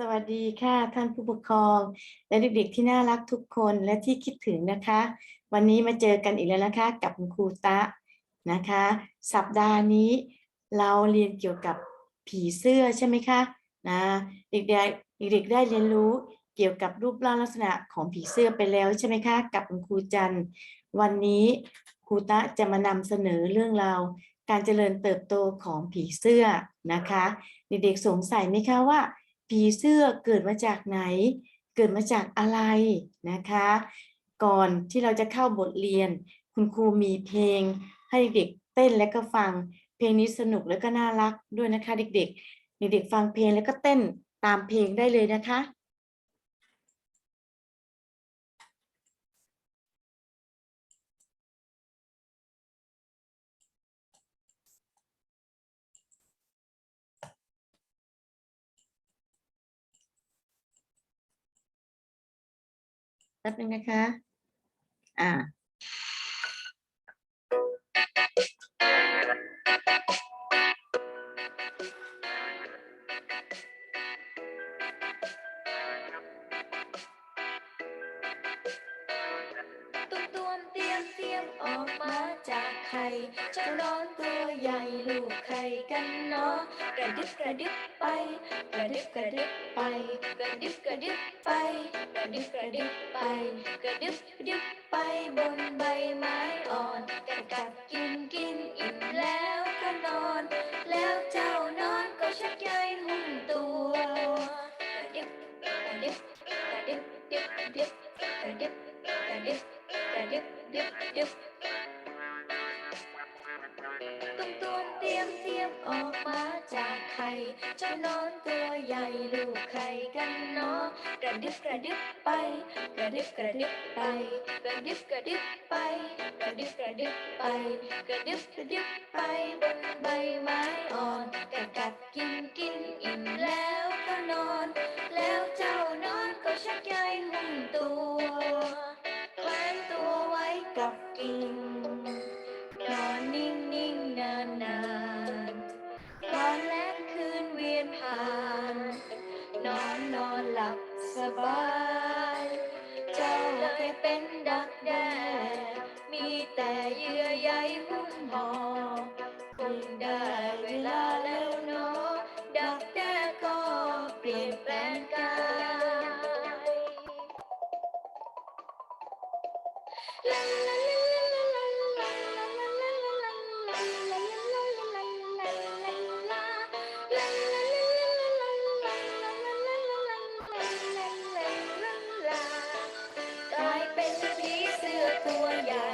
สวัสดีค่ะท่านผู้ปกครอง และเด็กๆที่น่ารักทุกคนและที่คิดถึงนะคะ วันนี้มาเจอกันอีกแล้วนะคะ กับครูตะนะคะ สัปดาห์นี้เราเรียนเกี่ยวกับผีเสื้อใช่ไหมคะนะเด็กๆเด็กๆได้เรียนรู้เกี่ยวกับรูปร่างลักษณะของผีเสื้อไปแล้วใช่ไหมคะกับครูจันวันนี้ครูตะจะมานำเสนอเรื่องราวการเจริญเติบโตของผีเสื้อนะคะ เด็กๆสงสัยไหมคะว่า ผีเสื้อเกิดมาจากไหน เกิดมาจากอะไรนะคะ ก่อนที่เราจะเข้าบทเรียน คุณครูมีเพลง ให้เด็กเต้นและก็ฟัง เพลงนี้สนุกและก็น่ารักด้วยนะคะ เด็กๆ เด็กๆฟังเพลงแล้วก็เต้นตามเพลงได้เลยนะคะ ป๊บนึงนะคะ อ่าตุ้มตวมเตรียมเตรียมอ ลูกไข่กันเนาะกระดึบกระดึบไป กระดึบกระดึบไป กระดึบกระดึบไป กระดึบกระดึบไป กระดึบกระดึบไปบนใบไม้อ่อนกัดกัดกินกินอิ่มแล้วก็นอน แล้วเจ้านอนก็ชักใยหุ้มตัวกระดึบกระดึบกระดึบดึบดึบกระดึบกระดึบกระดึบดึบดึบ ข่เจ้านอนตัวใหญ่ลูกไข่กันเนาะกระดึบกระดึบไป กระดึบกระดึบไป กระดึบกระดึบไป กระดึบกระดึบไป กระดึบกระดึบไปบนใบไม้อ่อนกัดกัดกินกินอิ่มแล้วก็นอน แล้วเจ้านอนก็ชักใยหุ้มตัวแขวนตัวไว้กับกิ่ง หลับสบาย เจ้าเคยเป็นดักแด้มีแต่เยื่อใยหุ้มห่อคงได้เวลา เป็นผีเสื้อตัวใหญ่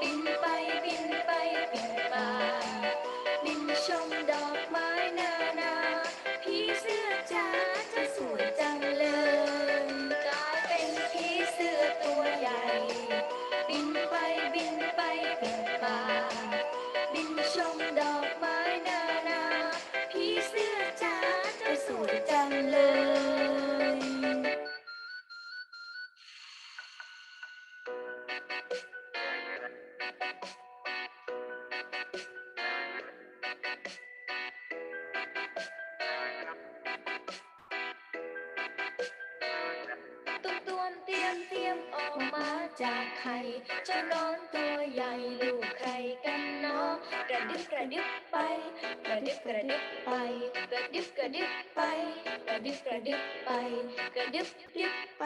บินไปบินไปบินมา บินชมดอกไม้นานาผีเสื้อจ๋าจะสวยจังเลยกลายเป็นผีเสื้อตัวใหญ่ บินไปบินไปบินมา บินชมดอกไม้นานาผีเสื้อจ๋าจะสวยจังเลย ไข่เจ้านอนตัวใหญ่ลูกไข่กันเนาะกระดึบกระดึบไป กระดึบกระดึบไป กระดึบกระดึบไป กระดึบกระดึบไป กระดึบดึบไป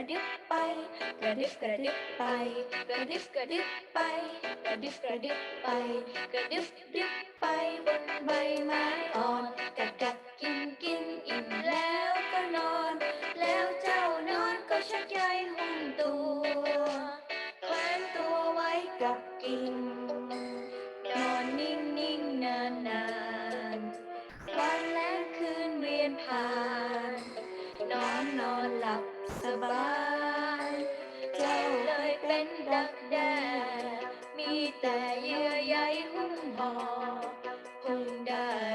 ระดิบกระดึบไป กระดิบกระดิบไป กระดิบกระดิบไป กระดิบกระดิบไป กระดิบดิบไปบนใบไม้อ่อน กัดกัดกินกินอิ่มแล้วก็นอน แล้วเจ้านอนก็ชักใยหุ่นตัวแขวนตัวไว้กับกิ่ง แต่เยื่อใยหุ้มห่อคงได้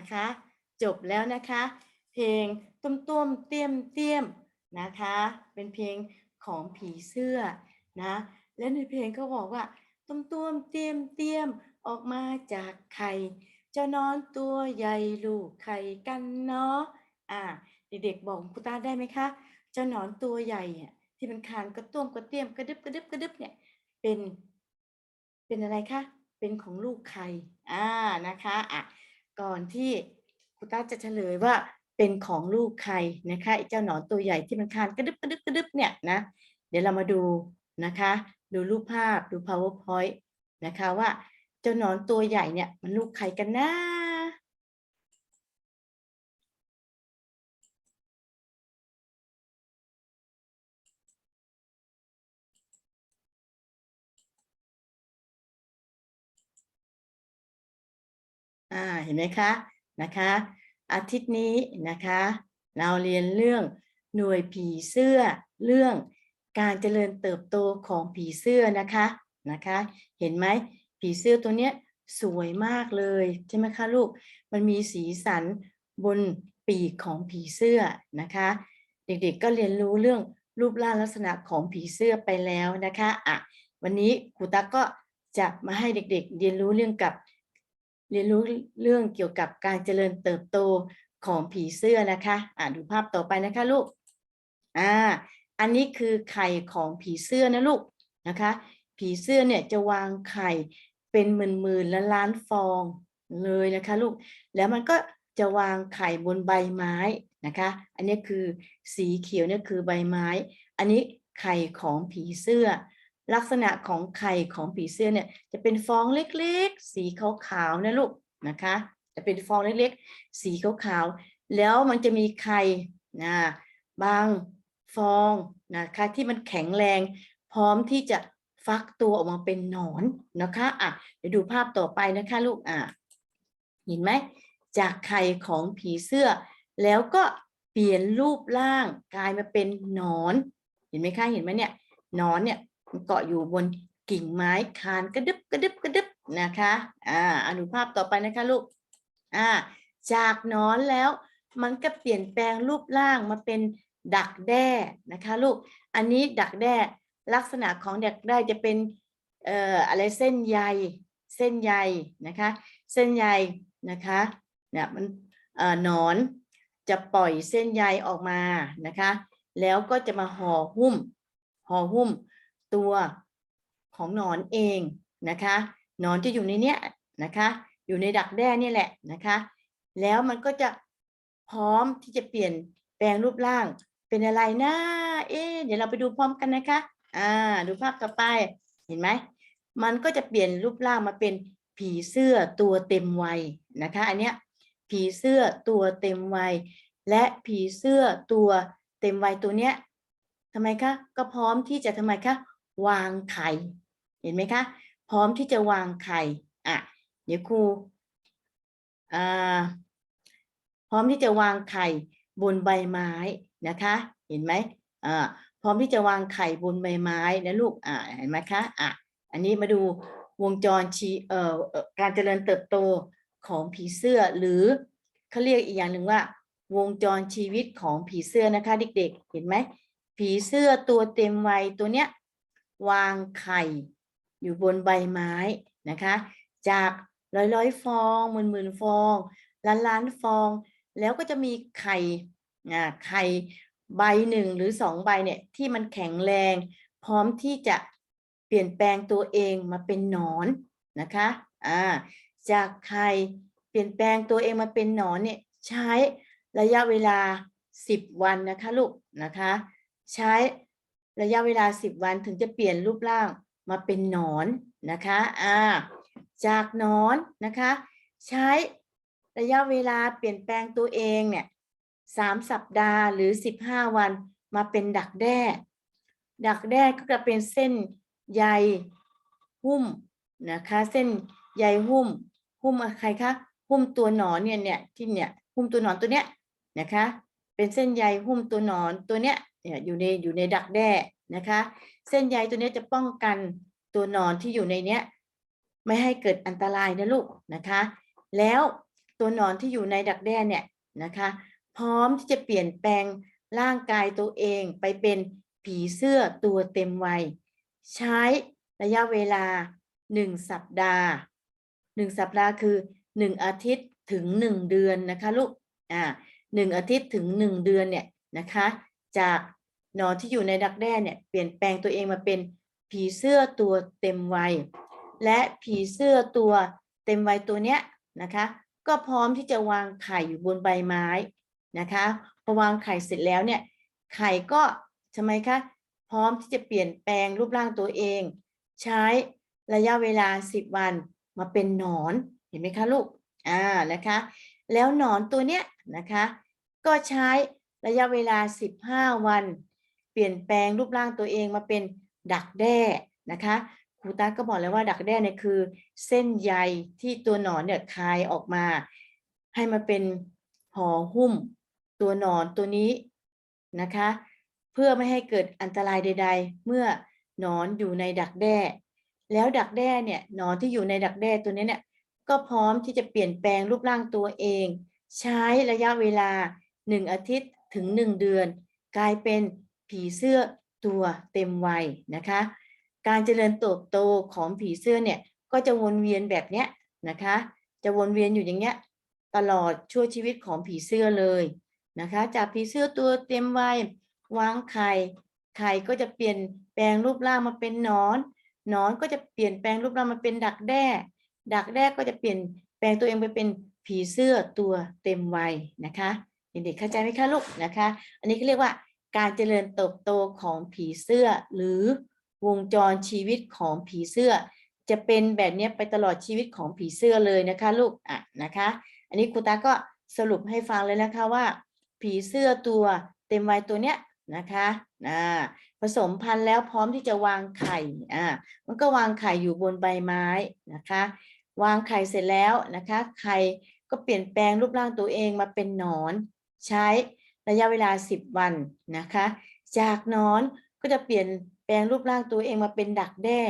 นะคะ จบแล้วนะคะ เพลงตุ้มตุ้มเตี้ยมเตี้ยมนะคะ เป็นเพลงของผีเสื้อนะ และในเพลงก็บอกว่าตุ้มตุ้มเตี้ยมเตี้ยมออกมาจากไข่เจ้านอนตัวใหญ่ลูกไข่กันเนาะอ่าเด็กๆบอกคุณตาได้ไหมคะ เจ้านอนตัวใหญ่ที่มันคานกระตุ้มกระเตี้ยมกระดึบกระดึบกระดึบเนี่ยเป็นเป็นอะไรคะ เป็นของลูกใครอ่านะคะอะ ก่อนที่ครูต้าจะเฉลยว่าเป็นของลูกใครนะคะไอ้เจ้าหนอนตัวใหญ่ที่มันคานกระดึบกระดึบกระดึบเนี่ยนะเดี๋ยวเรามาดูนะคะ ดูรูปภาพดู powerpoint นะคะว่าเจ้าหนอนตัวใหญ่เนี่ยมันลูกใครกันนะ ห็นไหมคะนะคะ อาทิตย์นี้นะคะ เราเรียนเรื่องหน่วยผีเสื้อเรื่องการเจริญเติบโตของผีเสื้อนะคะนะคะ เห็นไหมผีเสื้อตัวเนี้ยสวยมากเลยใช่ไหมคะลูกมันมีสีสันบนปีกของผีเสื้อนะคะ เด็กๆก็เรียนรู้เรื่องรูปร่างลักษณะของผีเสื้อไปแล้วนะคะอะวันนี้ครูตั๊กก็จะมาให้เด็กๆ เรียนรู้เรื่องกับ เรียนรู้เรื่องเกี่ยวกับการเจริญเติบโตของผีเสื้อนะคะอ่าดูภาพต่อไปนะคะลูกอ่าอันนี้คือไข่ของผีเสื้อนะลูกนะคะ ผีเสื้อเนี่ยจะวางไข่เป็นหมื่นๆและล้านฟองเลยนะคะลูกแล้วมันก็จะวางไข่บนใบไม้นะคะ อันนี้คือสีเขียวเนี่ยคือใบไม้ อันนี้ไข่ของผีเสื้อ ลักษณะของไข่ของผีเสื้อเนี่ยจะเป็นฟองเล็กๆ สีขาวๆนะลูกนะคะ จะเป็นฟองเล็กๆ สีขาวๆแล้วมันจะมีไข่นะบางฟองนะคะที่มันแข็งแรง พร้อมที่จะฟักตัวออกมาเป็นหนอนนะคะอะเดี๋ยวดูภาพต่อไปนะคะลูกอะเห็นไหมจากไข่ของผีเสื้อ แล้วก็เปลี่ยนรูปร่างกลายมาเป็นหนอน เห็นไหมคะเห็นไหมเนี่ยหนอนเนี่ย เกาะอยู่บนกิ่งไม้คานกระดึบกระดึบกระดึบนะคะอ่าอนุภาพต่อไปนะคะลูกอ่าจากนอนแล้วมันก็เปลี่ยนแปลงรูปร่างมาเป็นดักแด้นะคะลูก อันนี้ดักแด้ลักษณะของดักแด้จะเป็นเอ่ออะไรเส้นใยเส้นใยนะคะ เส้นใยนะคะเนี่ยมันเอ่อนอนจะปล่อยเส้นใยออกมานะคะ แล้วก็จะมาห่อหุ้มห่อหุ้ม ตัวของหนอนเองนะคะหนอนจะอยู่ในเนี้ยนะคะอยู่ในดักแด้นี่แหละนะคะแล้วมันก็จะพร้อมที่จะเปลี่ยนแปลงรูปร่างเป็นอะไรนะเอ๊เดี๋ยวเราไปดูพร้อมกันนะคะอ่าดูภาพต่อไปเห็นไหมมันก็จะเปลี่ยนรูปร่างมาเป็นผีเสื้อตัวเต็มวัยนะคะอันเนี้ยผีเสื้อตัวเต็มวัย และผีเสื้อตัวเต็มวัยตัวเนี้ยทำไมคะก็พร้อมที่จะทำไมคะ วางไข่เห็นไหมคะ พร้อมที่จะวางไข่อะเดี๋ยวครูอ่าพร้อมที่จะวางไข่บนใบไม้นะคะ เห็นไหมอ่าพร้อมที่จะวางไข่บนใบไม้นะลูกอ่าเห็นไหมคะอะอันนี้มาดูวงจรชีเอ่อเอ่อการเจริญเติบโตของผีเสื้อหรือเขาเรียกอีกอย่างหนึ่งว่า วงจรชีวิตของผีเสื้อนะคะ เด็กๆ เห็นไหมผีเสื้อตัวเต็มวัยตัวเนี้ย วางไข่อยู่บนใบไม้นะคะ จากร้อยร้อยๆฟองหมื่นหมื่นๆฟอง ล้านล้านๆฟอง แล้วก็จะมีไข่ไข่ใบหนึ่งหรือสองใบเนี่ยที่มันแข็งแรง พร้อมที่จะเปลี่ยนแปลงตัวเองมาเป็นหนอนนะคะอ่าจากไข่เปลี่ยนแปลงตัวเองมาเป็นหนอนเนี่ยใช้ระยะเวลา 10 วันนะคะลูกนะคะ ใช้ ระยะเวลา 10 วันถึงจะเปลี่ยนรูปร่างมาเป็นหนอนนะคะอ่าจากหนอนนะคะ ใช้ระยะเวลาเปลี่ยนแปลงตัวเองเนี่ยสามสัปดาห์หรือ 15 วันมาเป็นดักแด้ ดักแด้ก็จะเป็นเส้นใยหุ้มนะคะ เส้นใยหุ้ม หุ้มอะไรคะหุ้มตัวหนอนเนี่ยเนี่ยที่เนี่ยหุ้มตัวหนอนตัวเนี้ยนะคะ เป็นเส้นใยหุ้มตัวนอนตัวเนี้ยอยู่ในอยู่ในดักแด้นะคะ เส้นใยตัวเนี้ยจะป้องกันตัวนอนที่อยู่ในเนี้ยไม่ให้เกิดอันตรายนะลูกนะคะ แล้วตัวนอนที่อยู่ในดักแด้เนี่ยนะคะ พร้อมที่จะเปลี่ยนแปลงร่างกายตัวเองไปเป็นผีเสื้อตัวเต็มวัย ใช้ระยะเวลาหนึ่งสัปดาห์หนึ่งสัปดาห์คือหนึ่งอาทิตย์ถึงหนึ่งเดือนนะคะลูกอ่า หนึ่งอาทิตย์ถึงหนึ่งเดือนเนี่ยนะคะ จากหนอนที่อยู่ในดักแด้เนี่ยเปลี่ยนแปลงตัวเองมาเป็นผีเสื้อตัวเต็มวัย และผีเสื้อตัวเต็มวัยตัวเนี้ยนะคะ ก็พร้อมที่จะวางไข่อยู่บนใบไม้นะคะพอวางไข่เสร็จแล้วเนี่ยไข่ก็ทำไมคะพร้อมที่จะเปลี่ยนแปลงรูปร่างตัวเอง ใช้ระยะเวลา 10 วันมาเป็นหนอนเห็นไหมคะลูกอ่านะคะ แล้วหนอนตัวเนี้ยนะคะ ก็ใช้ระยะเวลา 15 วัน เปลี่ยนแปลงรูปร่างตัวเองมาเป็นดักแด้นะคะครูตาก็บอกแล้วว่าดักแด้เนี่ยคือ เส้นใยที่ตัวหนอนเนี่ยคายออกมา ให้มาเป็นห่อหุ้ม ตัวหนอนตัวนี้นะคะ เพื่อไม่ให้เกิดอันตรายใด ๆ เมื่อหนอนอยู่ในดักแด้ แล้วดักแด้เนี่ยหนอนที่อยู่ในดักแด้ตัวนี้เนี่ย ก็พร้อมที่จะเปลี่ยนแปลงรูปร่างตัวเอง ใช้ระยะเวลา 1 อาทิตย์ถึง 1 เดือน กลายเป็นผีเสื้อตัวเต็มวัยนะคะ การเจริญเติบโตของผีเสื้อเนี่ยก็จะวนเวียนแบบเนี้ยนะคะ จะวนเวียนอยู่อย่างเงี้ยตลอดชั่วชีวิตของผีเสื้อเลยนะคะ จากผีเสื้อตัวเต็มวัยวางไข่ไข่ก็จะเปลี่ยนแปลงรูปร่างมาเป็นนอนนอนก็จะเปลี่ยนแปลงรูปร่างมาเป็นดักแด้ ดักแด้ก็จะเปลี่ยนแปลงตัวเองไปเป็นผีเสื้อตัวเต็มวัยนะคะเด็กๆเข้าใจไหมคะลูกนะคะ อันนี้ก็เรียกว่าการเจริญเติบโตของผีเสื้อ หรือวงจรชีวิตของผีเสื้อ จะเป็นแบบเนี้ยไปตลอดชีวิตของผีเสื้อเลยนะคะ ลูกอะนะคะ อันนี้ครูตาก็สรุปให้ฟังเลยนะคะว่า ผีเสื้อตัวเต็มวัยตัวเนี้ยนะคะอ่าผสมพันธุ์แล้วพร้อมที่จะวางไข่อ่ามันก็วางไข่อยู่บนใบไม้นะคะ วางไข่เสร็จแล้วนะคะ ไข่ก็เปลี่ยนแปลงรูปร่างตัวเองมาเป็นหนอน ใช้ระยะเวลา 10 วันนะคะ จากหนอนก็จะเปลี่ยนแปลงรูปร่างตัวเองมาเป็นดักแด้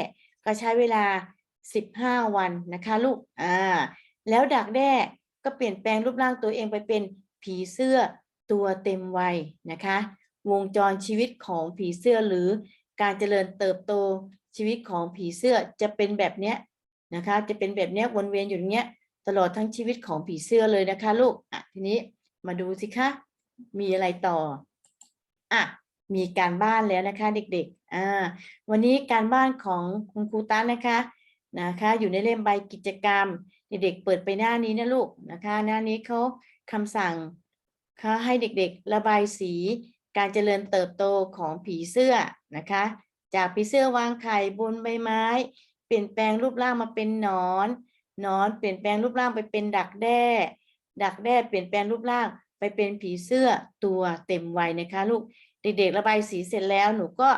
ก็ใช้เวลา 15 วันนะคะลูก อ่า แล้วดักแด้ก็เปลี่ยนแปลงรูปร่างตัวเองไปเป็นผีเสื้อตัวเต็มวัยนะคะ วงจรชีวิตของผีเสื้อหรือการเจริญเติบโตชีวิตของผีเสื้อจะเป็นแบบเนี้ย นะคะ จะเป็นแบบนี้วนเวียนอยู่อย่างเนี้ยตลอดทั้งชีวิตของผีเสื้อเลยนะคะ ลูกอะทีนี้มาดูสิคะมีอะไรต่ออะมีการบ้านแล้วนะคะ เด็กๆอ่าวันนี้การบ้านของคุณครูตั้นนะคะนะคะ อยู่ในเล่มใบกิจกรรม เด็กๆเปิดไปหน้านี้นะลูกนะคะ หน้านี้เขาคำสั่งเขาให้เด็กๆ ระบายสีการเจริญเติบโตของผีเสื้อนะคะ จากผีเสื้อวางไข่บนใบไม้ เปลี่ยนแปลงรูปร่างมาเป็นนอนนอน เปลี่ยนแปลงรูปร่างไปเป็นดักแด้ ดักแด้เปลี่ยนแปลงรูปร่างไปเป็นผีเสื้อตัวเต็มวัยนะคะลูกเด็กๆระบายสีเสร็จแล้วหนูก็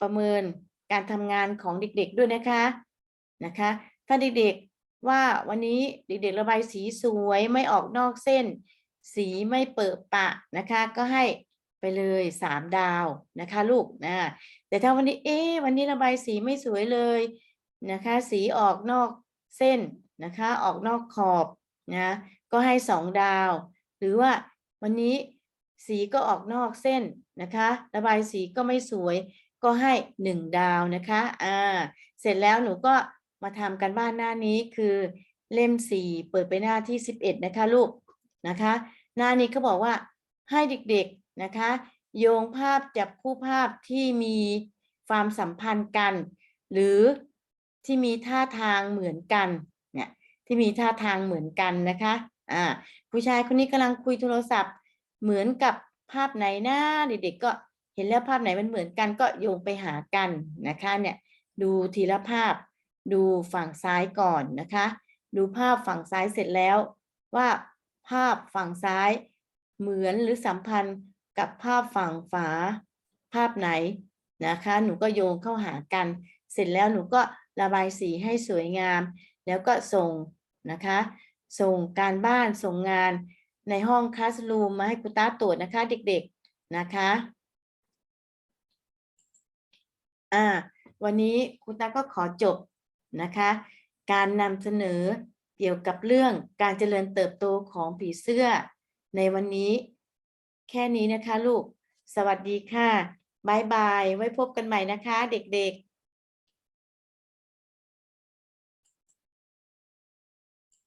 ประเมินการทำงานของเด็กๆด้วยนะคะนะคะ ถ้าเด็กๆว่าวันนี้เด็กๆระบายสีสวยไม่ออกนอกเส้น สีไม่เปิดปะนะคะ ก็ให้ไปเลยสามดาวนะคะ ลูกนะแต่ถ้าวันนี้เอ๊วันนี้ระบายสีไม่สวยเลย นะคะ สีออกนอกเส้นนะคะ ออกนอกขอบนะก็ให้สองดาว หรือว่าวันนี้สีก็ออกนอกเส้นนะคะ ระบายสีก็ไม่สวย ก็ให้หนึ่งดาวนะคะอ่าเสร็จแล้วหนูก็มาทำกันบ้านหน้านี้คือเล่มสี่เปิดไปหน้าที่สิบเอ็ดนะคะลูกนะคะ หน้านี้เขาบอกว่าให้เด็กๆนะคะ โยงภาพจับคู่ภาพที่มีความสัมพันธ์กัน หรือ ที่มีท่าทางเหมือนกันเนี่ยที่มีท่าทางเหมือนกันนะคะอ่าผู้ชายคนนี้กำลังคุยโทรศัพท์ เหมือนกับภาพไหนหน้าเด็กๆก็เห็นแล้วภาพไหนมันเหมือนกันก็โยงไปหากันนะคะเนี่ยดูทีละภาพดูฝั่งซ้ายก่อนนะคะ ดูภาพฝั่งซ้ายเสร็จแล้ว ว่าภาพฝั่งซ้ายเหมือนหรือสัมพันธ์กับภาพฝั่งฝาภาพไหนนะคะ หนูก็โยงเข้าหากัน เสร็จแล้วหนูก็ ระบายสีให้สวยงาม แล้วก็ส่งนะคะ ส่งการบ้านส่งงานในห้องคลาสรูมมาให้คุณตาตรวจนะคะ เด็กๆนะคะอ่าวันนี้คุณตาก็ขอจบนะคะ การนำเสนอเกี่ยวกับเรื่องการเจริญเติบโตของผีเสื้อ ในวันนี้ แค่นี้นะคะลูก สวัสดีค่ะบายบาย ไว้พบกันใหม่นะคะ เด็กๆ